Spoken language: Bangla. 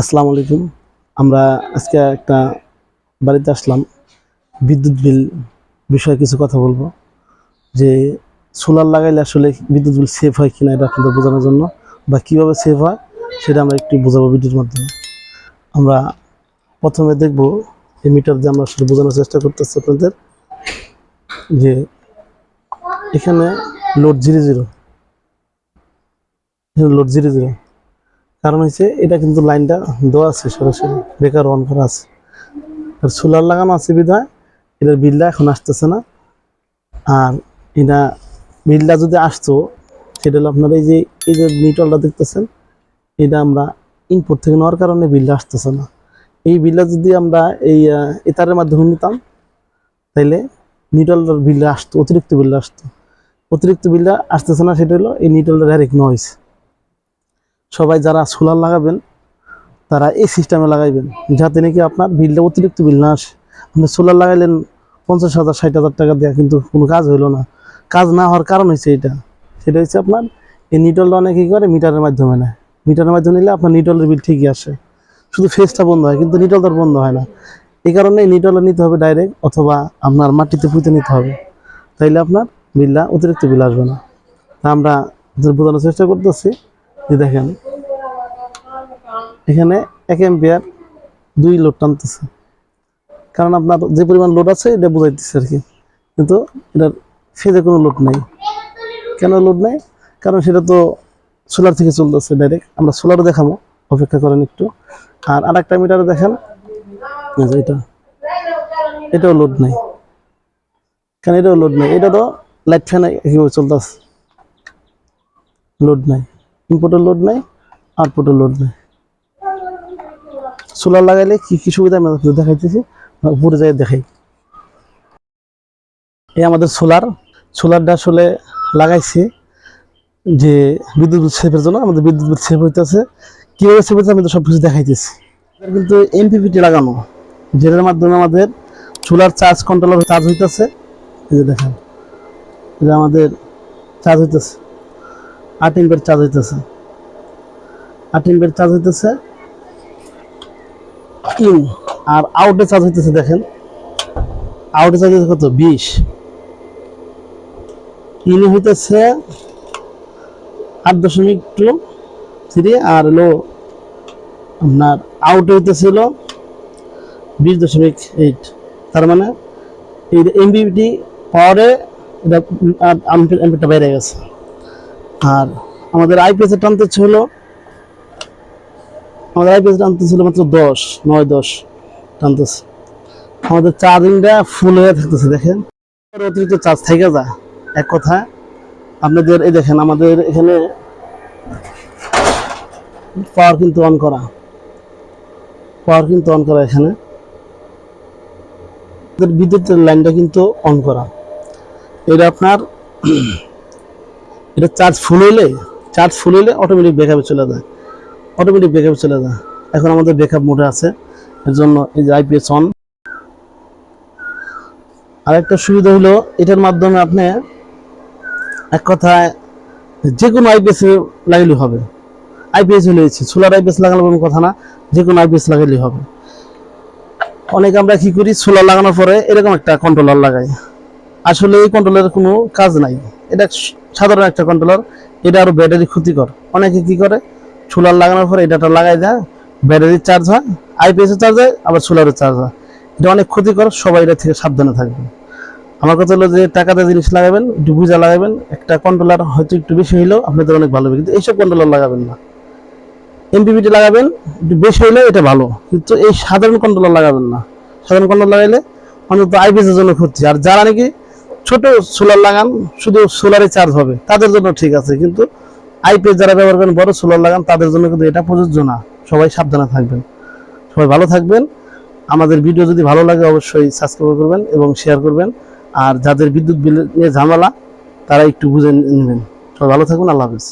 আসসালামু আলাইকুম। আমরা আজকে একটা বাড়িতে আসলাম। বিদ্যুৎ বিল বিষয়ে কিছু কথা বলব। যে সোলার লাগাইলে আসলে বিদ্যুৎ বিল সেভ হয় কিনা এটা আপনাদের বোঝানোর জন্য বা কীভাবে সেভ হয় সেটা আমরা একটু বোঝাবো ভিডিওর মাধ্যমে। আমরা প্রথমে দেখব এই মিটার দিয়ে আমরা আসলে বোঝানোর চেষ্টা করতেছি আপনাদের যে এখানে load zero zero load zero zero কারণ হচ্ছে এটা কিন্তু লাইনটা দেওয়া আছে সরাসরি, বেকার অন করা আছে। আর সোলার লাগানো আছে বিধায় এটার বিলটা এখন আসতেছে না। আর এটা বিলটা যদি আসতো, সেটা হলো আপনার এই যে এই যে মিটারটা দেখতেছেন, এটা আমরা ইনপুট থেকে নেওয়ার কারণে বিলটা আসতেছে না। এই বিলটা যদি আমরা এই এতারের মাধ্যমে নিতাম, তাইলে নিটলটার বিলটা আসতো, অতিরিক্ত বিলটা আসতো। অতিরিক্ত বিলটা আসতেছে না, সেটা হলো এই নিটলটা ডাইরেক্ট নয়েস সবাই যারা সোলার লাগাবেন, তারা এই সিস্টেমে লাগাইবেন। যাতে নাকি আপনার বিলটা অতিরিক্ত বিল না আসে। আপনি সোলার লাগাইলেন পঞ্চাশ হাজার, ষাট হাজার টাকা দেওয়া কিন্তু কোনো কাজ হইল না। কাজ না হওয়ার কারণ হচ্ছে এটা সেটা হচ্ছে আপনার, এই নিটলটা অনেকে কী করে? মিটারের মাধ্যমে নেয়। মিটারের মাধ্যমে নিলে আপনার নিটলের বিল ঠিকই আসে। শুধু ফেসটা বন্ধ হয়, কিন্তু নিটলটার বন্ধ হয় না। এই কারণে নিটলটা নিতে হবে ডাইরেক্ট, অথবা আপনার মাটিতে পুঁতে নিতে হবে। তাইলে আপনার বিলটা অতিরিক্ত বিল আসবে না। তা আমরা বোঝানোর চেষ্টা করতেছি যে দেখেন এখানে এক এম্পিয়ার দুই লোড টানতেছে। কারণ আপনার যে পরিমাণ লোড আছে, এটা বোঝাইতেছে আর কি। কিন্তু এটার ফেজে কোনো লোড নেই। কেন লোড নেই? কারণ সেটা তো সোলার থেকে চলতেছে ডাইরেক্ট আমরা সোলারও দেখাবো, অপেক্ষা করেন একটু। আর আরেকটা মিটারে দেখেন। এটা। এটাও লোড নেই। কেন এটাও লোড নেই? এটা তো লাইট ফ্যানে কীভাবে চলতেছে। লোড নাই। ইনপুটের লোড নাই আউটপুটের লোড নাই। সোলার লাগাইলে কি কি সুবিধা আমি দেখাইতেছি উপরে যাই দেখাই। এই আমাদের সোলার, সোলারটা আসলে লাগাইছি যে বিদ্যুৎ সেভের জন্য, আমাদের বিদ্যুৎ সেভ হইতেছে। কীভাবে সেভ হইতেছে আমি তো সব কিছু দেখাইতেছি কিন্তু এমপিপিটি লাগানো, যেটার মাধ্যমে আমাদের সোলার চার্জ কন্ট্রোলার চার্জ হইতেছে। এই যে দেখেন, এটা আমাদের চার্জ হইতেছে। আট এম্পের চার্জ হইতেছে। আট এম্পের চার্জ হইতেছে। ইন আর আউটে চার্জ হইতেছে দেখেন। আউটে চার্জ কত? বিশ। ইনে হইতেছে আট দশমিক টু থ্রি আর হলো আপনার আউটে হইতেছিল বিশ দশমিক এইট তার মানে এই এমবিটি পাওয়ারে এটা এমপিটা বেড়ে গেছে। আর আমাদের আইপিএসের টানতে হলো আমাদের আইপিএস টানতে ছিল মাত্র দশ, নয় দশ টানতেছে। আমাদের চার্জিংটা ফুল হয়ে থাকতেছে, দেখেন। অতিরিক্ত চার্জ থেকে যায়, এক কথা আপনাদের এই দেখেন, আমাদের এখানে পাওয়ার কিন্তু অন করা। পাওয়ার কিন্তু অন করা এখানে। বিদ্যুতের লাইনটা কিন্তু অন করা। এটা আপনার, এটা চার্জ ফুল হইলে চার্জ ফুল হইলে অটোমেটিক ব্যাকআপে চলে যায়। অটোমেটিক ব্রেকআপ চলে যায়। এখন আমাদের ব্যাকআপ মোডে আছে। এর জন্য এই যে আইপিএস অন আরেকটা সুবিধা হলো, এটার মাধ্যমে আপনি এক কথায় যে কোনো আইপিএস লাগাইলে হবে। আইপিএস হলে সোলার আইপিএস লাগানোর কোনো কথা না যে কোনো আইপিএস লাগাইলে হবে। অনেক আমরা কি করি সোলার লাগানোর পরে এরকম একটা কন্ট্রোলার লাগাই। আসলে এই কন্ট্রোলারের কোনো কাজ নাই। এটা সাধারণ একটা কন্ট্রোলার এটা আরও ব্যাটারি ক্ষতিকর। অনেকে কি করে সোলার লাগানোর পরে এটাটা লাগাই দেয় ব্যাটারি চার্জ হয় আইপিএস চার্জ হয়, আবার সোলারের চার্জ হয়। এটা অনেক ক্ষতিকর, সবাই এটা থেকে সাবধানে থাকবে আমার কথা হলো যে টাকাতে জিনিস লাগাবেন, একটু বুঝা লাগাবেন, একটা কন্ট্রোলার হয়তো একটু বেশি হইলেও আপনাদের অনেক ভালো হবে, কিন্তু এইসব কন্ট্রোলার লাগাবেন না। এমপিপিটি লাগাবেন, একটু বেশি হইলেও এটা ভালো, কিন্তু এই সাধারণ কন্ট্রোলার লাগাবেন না। সাধারণ কন্ট্রোলার লাগাইলে অন্তত আইপিএস এর জন্য ক্ষতি। আর যারা নাকি ছোট সোলার লাগান, শুধু সোলারে চার্জ হবে, তাদের জন্য ঠিক আছে, কিন্তু আইপিএস যারা ব্যবহার করেন, বড় সোলার লাগান, তাদের জন্য কিন্তু এটা প্রযোজ্য না। সবাই সাবধানে থাকবেন। সবাই ভালো থাকবেন। আমাদের ভিডিও যদি ভালো লাগে, অবশ্যই সাবস্ক্রাইব করবেন এবং শেয়ার করবেন। আর যাদের বিদ্যুৎ বিল নিয়ে ঝামেলা, তারা একটু বুঝে নেবেন। সবাই ভালো থাকুন, আল্লাহ হাফিজ।